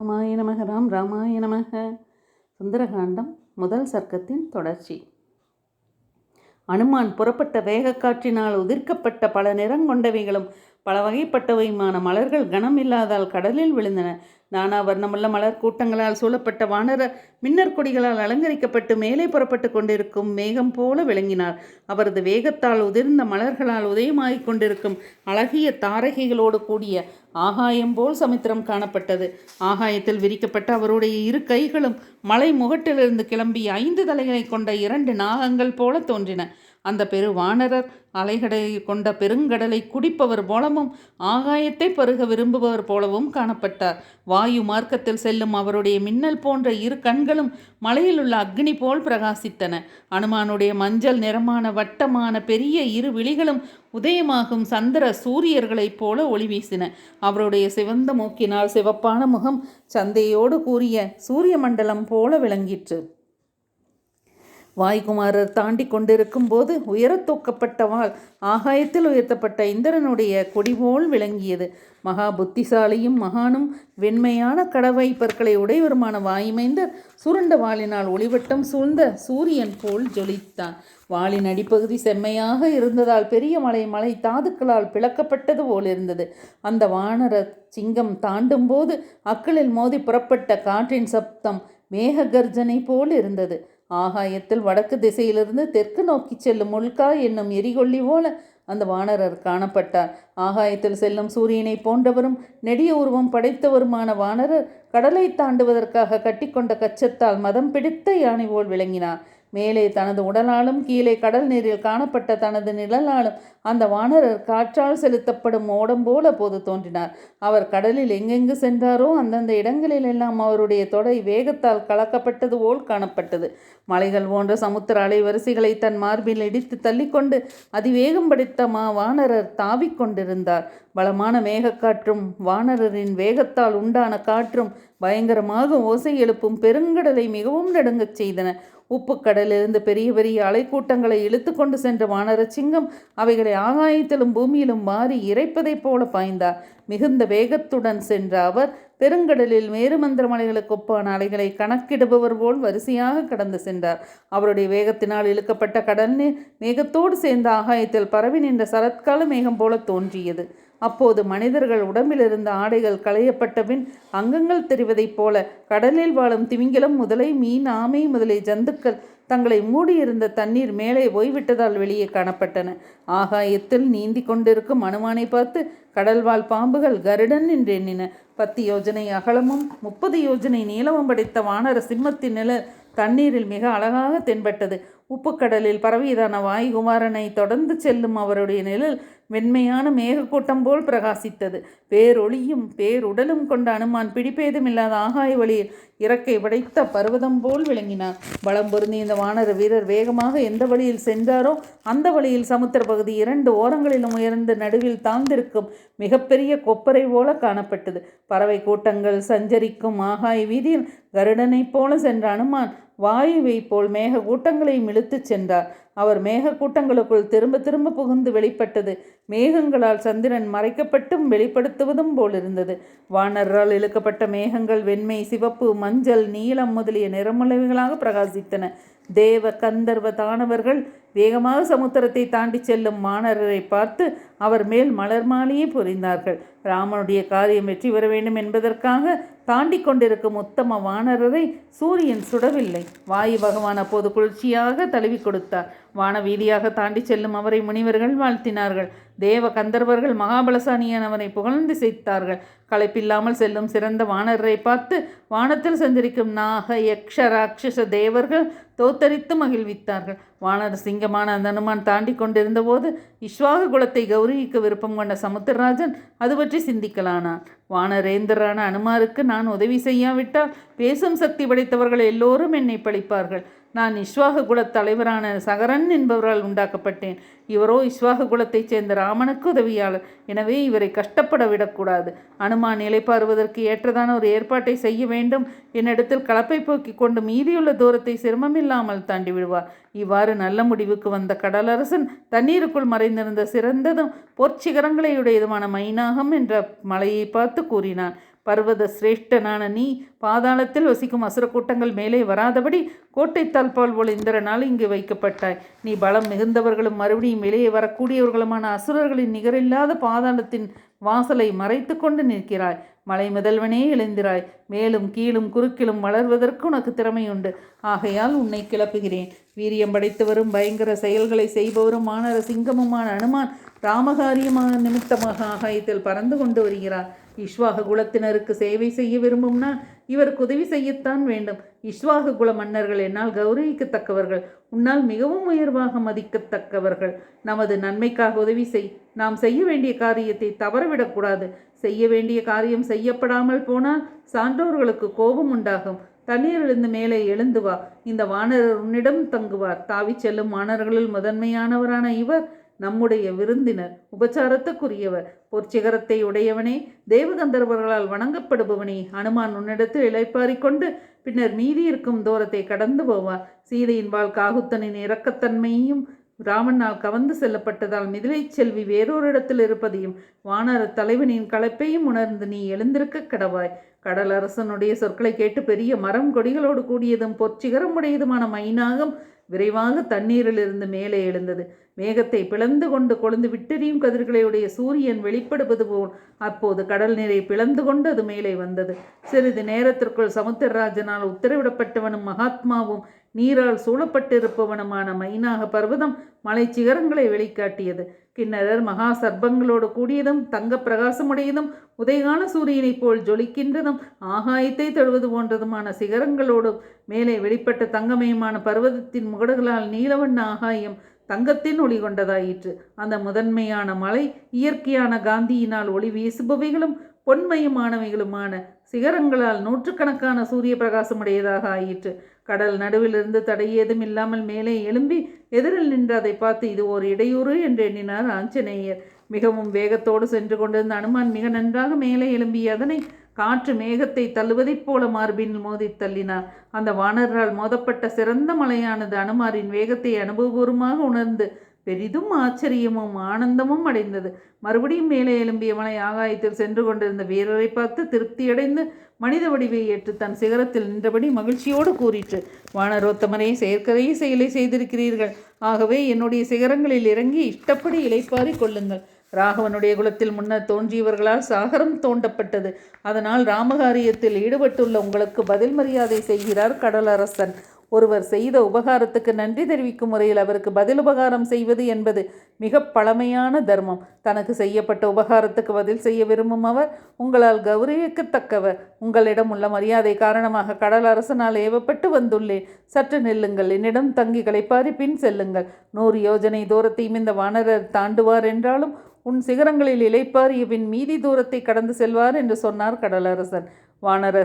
ராமாய நமக ராம் ராமாய நமக. சுந்தரகாண்டம் முதல் சர்க்கத்தின் தொடர்ச்சி. அனுமான் புறப்பட்ட வேகக்காற்றினால் உதிர்க்கப்பட்ட பல நிறங்கொண்டவைகளும் பல வகைப்பட்டவையுமான மலர்கள் கனம் இல்லாதால் கடலில் விழுந்தன. நானா வர்ணமுள்ள மலர் கூட்டங்களால் சூழப்பட்ட வானர மின்னர் கொடிகளால் அலங்கரிக்கப்பட்டு மேலே புறப்பட்டு கொண்டிருக்கும் மேகம் போல விளங்கினார். அவரது வேகத்தால் உதிர்ந்த மலர்களால் உதயமாகிக் கொண்டிருக்கும் அழகிய தாரகைகளோடு கூடிய ஆகாயம் போல் சமுத்திரம் காணப்பட்டது. ஆகாயத்தில் விரிக்கப்பட்ட அவருடைய இரு கைகளும் மலை முகட்டிலிருந்து கிளம்பி ஐந்து தலைகளை கொண்ட இரண்டு நாகங்கள் போல தோன்றின. அந்த பெரு வானரர் அலைகடை கொண்ட பெருங்கடலை குடிப்பவர் போலவும் ஆகாயத்தை பருக விரும்புபவர் போலவும் காணப்பட்டார். வாயு மார்க்கத்தில் செல்லும் அவருடைய மின்னல் போன்ற இரு கண்களும் மலையில் உள்ள அக்னி போல் பிரகாசித்தன. அனுமானுடைய மஞ்சள் நிறமான வட்டமான பெரிய இரு விழிகளும் உதயமாகும் சந்திர சூரியர்களைப் போல ஒளி வீசின. அவருடைய சிவந்த மூக்கினால் சிவப்பான முகம் சந்தையோடு கூறிய சூரிய மண்டலம் போல விளங்கிற்று. வாய்குமாரர் தாண்டி கொண்டிருக்கும் போது உயரத் தூக்கப்பட்ட வாள் ஆகாயத்தில் உயர்த்தப்பட்ட இந்திரனுடைய கொடிபோல் விளங்கியது. மகா புத்திசாலியும் மகானும் வெண்மையான கடவை பற்களை உடையவருமான வாய்மைந்த சுருண்ட வாளினால் ஒளிவட்டம் சூழ்ந்த சூரியன் போல் ஜொலித்தான். வாளின் அடிப்பகுதி செம்மையாக இருந்ததால் பெரிய மலை மலை தாதுக்களால் பிளக்கப்பட்டது போல் இருந்தது. அந்த வானர சிங்கம் தாண்டும் போது அக்களில் மோதி புறப்பட்ட காற்றின் சப்தம் மேக கர்ஜனை போல் இருந்தது. ஆகாயத்தில் வடக்கு திசையிலிருந்து தெற்கு நோக்கி செல்லும் முல்கா என்னும் எரிகொள்ளி போல அந்த வானரர் காணப்பட்டார். ஆகாயத்தில் செல்லும் சூரியனை போன்றவரும் நெடிய உருவம் படைத்தவருமான வானரர் கடலை தாண்டுவதற்காக கட்டிக்கொண்ட கச்சத்தால் மதம் பிடித்த யானை போல் விளங்கினார் மேலே தனது உடலாலும் கீழே கடல் நீரில் காணப்பட்ட தனது நிழலாலும் அந்த வானரர் காற்றால் செலுத்தப்படும் ஓடம் போல போது தோன்றினார். அவர் கடலில் எங்கெங்கு சென்றாரோ அந்தந்த இடங்களில் எல்லாம் அவருடைய தொடை வேகத்தால் கலக்கப்பட்டது போல் காணப்பட்டது. மலைகள் போன்ற சமுத்திர அலைவரிசைகளை தன் மார்பில் இடித்து தள்ளிக்கொண்டு அதிவேகம் படித்த மா வானரர் தாவிக் கொண்டிருந்தார். பலமான மேகக்காற்றும் வானரரின் வேகத்தால் உண்டான காற்றும் பயங்கரமாக ஓசை எழுப்பும் பெருங்கடலை மிகவும் நடுங்கச் செய்தன. உப்புக்கடலிலிருந்து பெரிய பெரிய அலைக்கூட்டங்களை இழுத்து கொண்டு சென்ற வானர சிங்கம் அவைகளை ஆகாயத்திலும் பூமியிலும் மாறி இறைப்பதைப் போல பாய்ந்தார். மிகுந்த வேகத்துடன் சென்ற அவர் பெருங்கடலில் மேருமந்திர மலைகளுக்கு ஒப்பான அலைகளை கணக்கிடுபவர் போல் வரிசையாக கடந்து சென்றார். அவருடைய வேகத்தினால் இழுக்கப்பட்ட கடல் நீர் மேகத்தோடு சேர்ந்த ஆகாயத்தில் பரவி நின்ற சரத்கால மேகம் போல தோன்றியது. அப்போது மனிதர்கள் உடம்பிலிருந்த ஆடைகள் களையப்பட்ட பின் அங்கங்கள் தெரிவதைப் போல கடலில் வாழும் திமிங்கலம் முதலை மீன் ஆமை முதலிய ஜந்துக்கள் தங்களை மூடியிருந்த தண்ணீர் மேலே போய்விட்டதால் வெளியே காணப்பட்டன. ஆகாயத்தில் நீந்தி கொண்டிருக்கும் அனுமானை பார்த்து கடல்வாழ் பாம்புகள் கருடன் என்று எண்ணின. பத்து யோஜனை அகலமும் முப்பது யோஜனை நீளமும் படைத்த வானர சிம்மத்தின் நில தண்ணீரில் மிக அழகாக தென்பட்டது. உப்புக்கடலில் பரவியதான வாயுகுமாரனை தொடர்ந்து செல்லும் அவருடைய நிழல் வெண்மையான மேகக்கூட்டம் போல் பிரகாசித்தது. பேரொளியும் பேருடலும் கொண்ட அனுமான் பிடிப்பேதுமில்லாத ஆகாய வழியில் இறக்கை படைத்த பர்வதம் போல் விளங்கினார். பலம் பொருந்தி இந்த வானர வீரர் வேகமாக எந்த வழியில் சென்றாரோ அந்த வழியில் சமுத்திர பகுதி இரண்டு ஓரங்களிலும் உயர்ந்து நடுவில் தாழ்ந்திருக்கும் மிகப்பெரிய கொப்பரை போல காணப்பட்டது. பறவை கூட்டங்கள் சஞ்சரிக்கும் ஆகாய வீதியில் கருடனைப் போல சென்ற அனுமான் வாயுவை போல் மேக கூட்டங்களையும் இழுத்துச் சென்றார். அவர் மேக கூட்டங்களுக்குள் திரும்ப திரும்ப புகுந்து வெளிப்பட்டது. மேகங்களால் சந்திரன் மறைக்கப்பட்டும் வெளிப்படுத்துவதும் போலிருந்தது. வானரால் இழுக்கப்பட்ட மேகங்கள் வெண்மை சிவப்பு மஞ்சள் நீலம் முதலிய நிறமுள்ளவைகளாக பிரகாசித்தன. தேவ கந்தர்வ தானவர்கள் வேகமாக சமுத்திரத்தை தாண்டி செல்லும் மாணவரை பார்த்து அவர் மேல் மலர் மாலையை பொறிந்தார்கள் ராமனுடைய காரியம் வெற்றி பெற வேண்டும் என்பதற்காக தாண்டி கொண்டிருக்கும் உத்தம வானரரை சூரியன் சுடவில்லை. வாயு பகவான் அப்போது குளிர்ச்சியாக தழுவி கொடுத்தார். வானவீதியாக தாண்டி செல்லும் அவரை முனிவர்கள் வாழ்த்தினார்கள். தேவ கந்தர்வர்கள் மகாபலசானியானவனை புகழ்ந்து செய்தார்கள் களைப்பில்லாமல் செல்லும் சிறந்த வானரை பார்த்து வானத்தில் சஞ்சரிக்கும் நாக யக்ஷ ராட்சச தேவர்கள் தோத்தரித்து மகிழ்வித்தார்கள். வானர் சிங்கமான அந்த அனுமான் தாண்டி கொண்டிருந்த போது இஸ்வாக குலத்தை கௌரவிக்க விருப்பம் கொண்ட சமுத்திரராஜன் அது பற்றி சிந்திக்கலானான். வானரேந்திரான அனுமாருக்கு நான் உதவி செய்யாவிட்டால் பேசும் சக்தி படைத்தவர்கள் எல்லோரும் என்னை பழிப்பார்கள். நான் இஸ்வாக குலத் தலைவரான சகரன் என்பவரால் உண்டாக்கப்பட்டேன். இவரோ இஸ்வாக குலத்தைச் சேர்ந்த ராமனுக்கு உதவியாளர். எனவே இவரை கஷ்டப்பட விடக்கூடாது. அனுமான் நிலைப்பாறுவதற்கு ஏற்றதான ஒரு ஏற்பாட்டை செய்ய வேண்டும். என்னிடத்தில் கலப்பை போக்கி கொண்டு மீதியுள்ள தூரத்தை சிரமமில்லாமல் தாண்டி விடுவார். இவ்வாறு நல்ல முடிவுக்கு வந்த கடலரசன் தண்ணீருக்குள் மறைந்திருந்த சிறந்ததும் பொற்சிகரங்களையுடையதுமான மைனாகம் என்ற மலையை பார்த்து கூறினான். பர்வத சிரேஷ்டனான நீ பாதாளத்தில் வசிக்கும் அசுர கூட்டங்கள் மேலே வராதபடி கோட்டை தாழ்பால் போல் இந்திரனால் இங்கு வைக்கப்பட்டாய். நீ பலம் மிகுந்தவர்களும் மறுபடியும் வெளியே வரக்கூடியவர்களுமான அசுரர்களின் நிகரில்லாத பாதாளத்தின் வாசலை மறைத்து கொண்டு நிற்கிறாய். மலை முதல்வனே எழுந்திராய். மேலும் கீழும் குறுக்கிலும் வளர்வதற்கு உனக்கு திறமையுண்டு. ஆகையால் உன்னை கிளப்புகிறேன். வீரியம் படைத்தவரும் பயங்கர செயல்களை செய்பவரும் மானர சிங்கமுமான அனுமான் ராமகாரியமான நிமித்தமாக ஆகாயத்தில் பறந்து கொண்டு வருகிறார். இஷ்வாக குலத்தினருக்கு சேவை செய்ய விரும்பும் நான் இவருக்கு உதவி செய்யத்தான் வேண்டும். இஸ்வாக குல மன்னர்கள் என்னால் கௌரவிக்கத்தக்கவர்கள். உன்னால் மிகவும் உயர்வாக மதிக்கத்தக்கவர்கள். நமது நன்மைக்காக உதவி செய். நாம் செய்ய வேண்டிய காரியத்தை தவறவிடக்கூடாது செய்ய வேண்டிய காரியம் செய்யப்படாமல் போனால் சான்றோர்களுக்கு கோபம் உண்டாகும். தண்ணீரிலிருந்து மேலே எழுந்து வா. இந்த வானரர் உன்னிடம் தங்குவார். தாவிச் செல்லும் வானர்களில் முதன்மையானவரான இவர் நம்முடைய விருந்தினர் உபச்சாரத்துக்குரியவர். பொற்சிகரத்தை உடையவனே தேவகந்தர்வர்களால் வணங்கப்படுபவனே அனுமான் உன்னிடத்தில் இழைப்பாரிக்கொண்டு பின்னர் மீதி இருக்கும் தூரத்தை கடந்து போவார். சீதையின் வாழ் காகுத்தனின் இரக்கத்தன்மையையும் ராமனால் கவர்ந்து செல்லப்பட்டதால் மிதிலை செல்வி வேறொரு இடத்தில் இருப்பதையும் வானர தலைவனின் களைப்பையும் உணர்ந்து நீ எழுந்திருக்க கடவாய். கடல் அரசனுடைய சொற்களை கேட்டு பெரிய மரம் கொடிகளோடு கூடியதும் பொற்சிகரமுடையதுமான மைனாகம் விரைவாக தண்ணீரிலிருந்து மேலே எழுந்தது. மேகத்தை பிளந்து கொண்டு கொழுந்து விட்டெறியும் கதிர்களையுடைய சூரியன் வெளிப்படுவது போல் அப்போது கடல் நீரை பிளந்து கொண்டு அது மேலே வந்தது. சிறிது நேரத்திற்குள் சமுத்திரராஜனால் உத்தரவிடப்பட்டவனும் மகாத்மாவும் நீரால் சூழப்பட்டிருப்பவனுமான மைனாக பர்வதம் மலை சிகரங்களை வெளிக்காட்டியது. கிண்ணரர் மகா சர்ப்பங்களோடு கூடியதும் தங்க பிரகாசமுடையதும் உதயகால சூரியனைப் போல் ஜொலிக்கின்றதும் ஆகாயத்தை தழுவது போன்றதுமான சிகரங்களோடும் மேலே வெளிப்பட்ட தங்கமயமான பர்வதத்தின் முகடுகளால் நீலவண்ண ஆகாயம் தங்கத்தின் ஒளி கொண்டதாயிற்று. அந்த முதன்மையான மலை இயற்கையான காந்தியினால் ஒளி வீசுபவைகளும் பொன்மயமானவைகளுமான சிகரங்களால் நூற்றுக்கணக்கான சூரிய பிரகாசமுடையதாக ஆயிற்று கடல் நடுவிலிருந்து தடையேதும் இல்லாமல் மேலே எழும்பி எதிரில் நின்று அதை பார்த்து இது ஓர் இடையூறு என்று எண்ணினார் ஆஞ்சநேயர். மிகவும் வேகத்தோடு சென்று கொண்டிருந்த அனுமான் மிக நன்றாக மேலே எழும்பி அதனை காற்று மேகத்தை தள்ளுவதைப் போல மார்பினில் மோதி தள்ளினார். அந்த வானரால் மோதப்பட்ட சிறந்த மலையானது அனுமாரின் வேகத்தை அனுபவபூர்வமாக உணர்ந்து பெரிதும் ஆச்சரியமும் ஆனந்தமும் அடைந்தது. மறுபடியும் மேலே எழும்பிய மலை ஆகாயத்தில் சென்று கொண்டிருந்த வீரரை பார்த்து திருப்தியடைந்து மனித வடிவை ஏற்று தன் சிகரத்தில் நின்றபடி மகிழ்ச்சியோடு கூறிற்று வானரோத்தமரே செயற்கரையே செயலை செய்திருக்கிறீர்கள். ஆகவே என்னுடைய சிகரங்களில் இறங்கி இஷ்டப்படி இலைப்பாரி கொள்ளுங்கள். ராகவனுடைய குலத்தில் முன்னர் தோன்றியவர்களால் சாகரம் தோண்டப்பட்டது. அதனால் ராமகாரியத்தில் ஈடுபட்டுள்ள உங்களுக்கு பதில் மரியாதை செய்கிறார் கடலரசன். ஒருவர் செய்த உபகாரத்துக்கு நன்றி தெரிவிக்கும் முறையில் அவருக்கு பதில் உபகாரம் செய்வது என்பது மிக பழமையான தர்மம். தனக்கு செய்யப்பட்ட உபகாரத்துக்கு பதில் செய்ய விரும்பும் அவர் உங்களால் கௌரவிக்கத்தக்கவர். உங்களிடம் உள்ள மரியாதை காரணமாக கடல் அரசனால் ஏவப்பட்டு வந்துள்ளேன். சற்று நில்லுங்கள் என்னிடம் தங்கி களைப்பாரி பின் செல்லுங்கள். நூறு யோஜனை தூரத்தையும் இந்த வானரர் தாண்டுவார் என்றாலும் உன் சிகரங்களில் இழைப்பார் இவின் மீதி தூரத்தை கடந்து செல்வார் என்று சொன்னார் கடலரசன். வானரஸ்